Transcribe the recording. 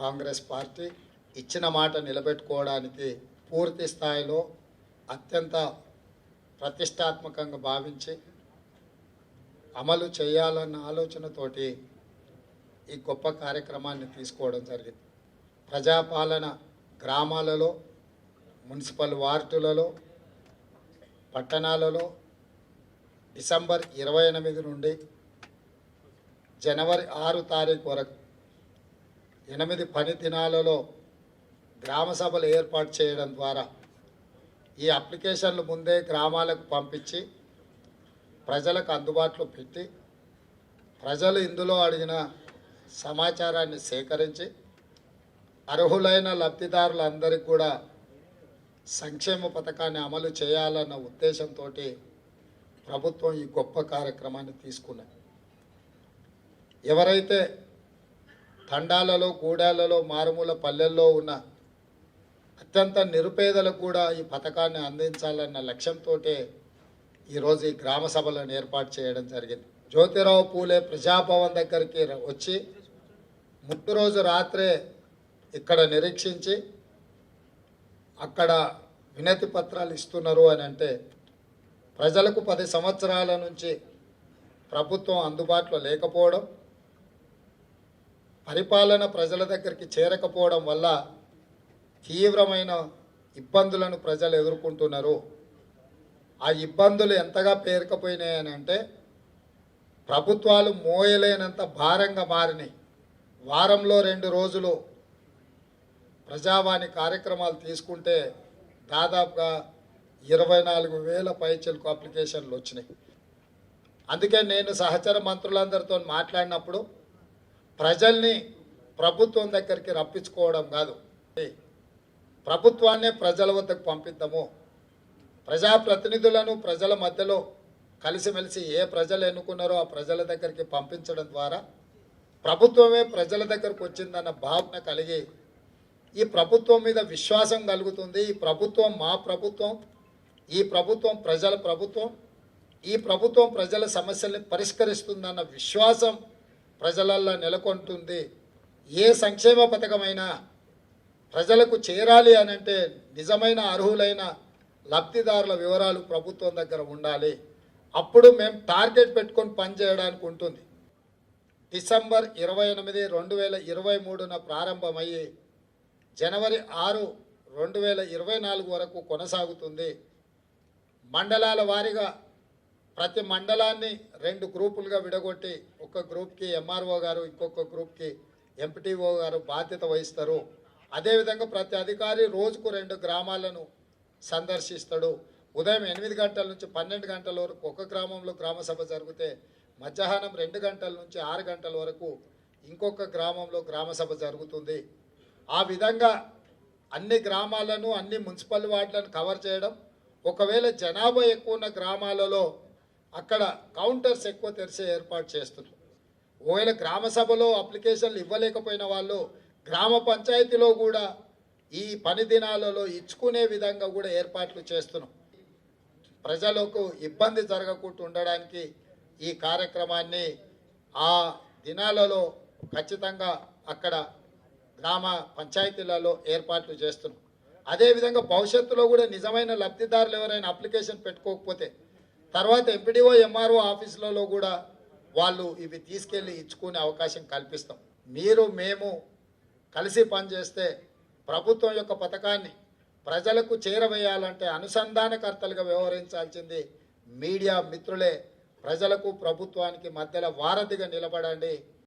Congress party ఇచ్చిన మాట నిలబెట్టుకోవడానికి పూర్తి స్థాయిలో అత్యంత ప్రతిష్టాత్మకంగా భావించి అమలు చేయాలన్న ఆలోచనతోటి ఈ గొప్ప కార్యక్రమాన్ని తీసుకోవడం జరిగింది. ప్రజాపాలన గ్రామాలలో మున్సిపల్ వార్డులలో పట్టణాలలో డిసెంబర్ ఇరవై ఎనిమిది నుండి జనవరి ఆరు తారీఖు వరకు ఎనిమిది పని దినాలలో గ్రామ సభలు ఏర్పాటు చేయడం ద్వారా ఈ అప్లికేషన్లు ముందే గ్రామాలకు పంపించి ప్రజలకు అందుబాటులో పెట్టి ప్రజలు ఇందులో అడిగిన సమాచారాన్ని సేకరించి అర్హులైన లబ్ధిదారులందరికీ కూడా సంక్షేమ పథకాన్ని అమలు చేయాలన్న ఉద్దేశంతో ప్రభుత్వం ఈ గొప్ప కార్యక్రమాన్ని తీసుకున్నది. ఎవరైతే తండాలలో గూడాలలో మారుమూల పల్లెల్లో ఉన్న అత్యంత నిరుపేదలకు కూడా ఈ పథకాన్ని అందించాలన్న లక్ష్యంతో ఈరోజు ఈ గ్రామ సభలను ఏర్పాటు చేయడం జరిగింది. జ్యోతిరావు పూలే ప్రజాభవన్ దగ్గరికి వచ్చి ముందు రోజు రాత్రే ఇక్కడ నిరీక్షించి అక్కడ వినతి పత్రాలు ఇస్తున్నారు అని అంటే ప్రజలకు పది సంవత్సరాల నుంచి ప్రభుత్వం అందుబాటులో లేకపోవడం పరిపాలన ప్రజల దగ్గరికి చేరకపోవడం వల్ల తీవ్రమైన ఇబ్బందులను ప్రజలు ఎదుర్కొంటున్నారు. ఆ ఇబ్బందులు ఎంతగా పేరుకపోయినాయని అంటే ప్రభుత్వాలు మోయలేనంత భారంగా మారినాయి. వారంలో రెండు రోజులు ప్రజావాణి కార్యక్రమాలు తీసుకుంటే దాదాపుగా ఇరవై నాలుగు వేల పైచలకు అప్లికేషన్లు వచ్చినాయి. అందుకే నేను సహచర మంత్రులందరితో మాట్లాడినప్పుడు ప్రజల్ని ప్రభుత్వం దగ్గరికి రప్పించుకోవడం కాదు. ప్రభుత్వాన్నే ప్రజల వద్దకు పంపిద్దాము. ప్రజాప్రతినిధులను ప్రజల మధ్యలో కలిసిమెలిసి ఏ ప్రజలు ఎన్నుకున్నారో ఆ ప్రజల దగ్గరికి పంపించడం ద్వారా ప్రభుత్వమే ప్రజల దగ్గరకు వచ్చిందన్న భావన కలిగి ఈ ప్రభుత్వం మీద విశ్వాసం కలుగుతుంది. ఈ ప్రభుత్వం మా ప్రభుత్వం ఈ ప్రభుత్వం ప్రజల ప్రభుత్వం ఈ ప్రభుత్వం ప్రజల సమస్యల్ని పరిష్కరిస్తుందన్న విశ్వాసం ప్రజలల్లో నెలకొంటుంది. ఏ సంక్షేమ పథకమైనా ప్రజలకు చేరాలి అని అంటే నిజమైన అర్హులైన లబ్ధిదారుల వివరాలు ప్రభుత్వం దగ్గర ఉండాలి. అప్పుడు మేము టార్గెట్ పెట్టుకొని పనిచేయడానికి ఉంటుంది. డిసెంబర్ ఇరవై ఎనిమిది రెండు వేల ఇరవై మూడున ప్రారంభమయ్యి జనవరి ఆరు రెండు వేల ఇరవై నాలుగు వరకు కొనసాగుతుంది. మండలాల వారీగా ప్రతి మండలాన్ని రెండు గ్రూపులుగా విడగొట్టి ఒక గ్రూప్కి ఎంఆర్ఓ గారు ఇంకొక గ్రూప్కి ఎంపీటీఓ గారు బాధ్యత వహిస్తారు. అదేవిధంగా ప్రతి అధికారి రోజుకు రెండు గ్రామాలను సందర్శిస్తాడు. ఉదయం ఎనిమిది గంటల నుంచి పన్నెండు గంటల వరకు ఒక గ్రామంలో గ్రామ సభ జరిగితే మధ్యాహ్నం రెండు గంటల నుంచి ఆరు గంటల వరకు ఇంకొక గ్రామంలో గ్రామ సభ జరుగుతుంది. ఆ విధంగా అన్ని గ్రామాలను అన్ని మున్సిపల్ వార్డులను కవర్ చేయడం ఒకవేళ జనాభా ఎక్కువ ఉన్న గ్రామాలలో అక్కడ కౌంటర్స్ ఎక్కువ తెరిచే ఏర్పాటు చేస్తున్నాం ఒకవేళ గ్రామ సభలో అప్లికేషన్లు ఇవ్వలేకపోయిన వాళ్ళు గ్రామ పంచాయతీలో కూడా ఈ పని దినాలలో ఇచ్చుకునే విధంగా కూడా ఏర్పాట్లు చేస్తున్నాం ప్రజలకు ఇబ్బంది జరగకుండా ఉండడానికి ఈ కార్యక్రమాన్ని ఆ దినాలలో ఖచ్చితంగా అక్కడ గ్రామ పంచాయతీలలో ఏర్పాట్లు చేస్తున్నాం అదేవిధంగా భవిష్యత్తులో కూడా నిజమైన లబ్ధిదారులు ఎవరైనా అప్లికేషన్ పెట్టుకోకపోతే తర్వాత ఎంపీడీఓ ఎంఆర్ఓ ఆఫీసులలో కూడా వాళ్ళు ఇవి తీసుకెళ్ళి ఇచ్చుకునే అవకాశం కల్పిస్తాం. మీరు మేము కలిసి పనిచేస్తే ప్రభుత్వం యొక్క పథకాన్ని ప్రజలకు చేరవేయాలంటే అనుసంధానకర్తలుగా వ్యవహరించాల్సింది మీడియా మిత్రులే. ప్రజలకు ప్రభుత్వానికి మధ్యలో వారధిగా నిలబడండి.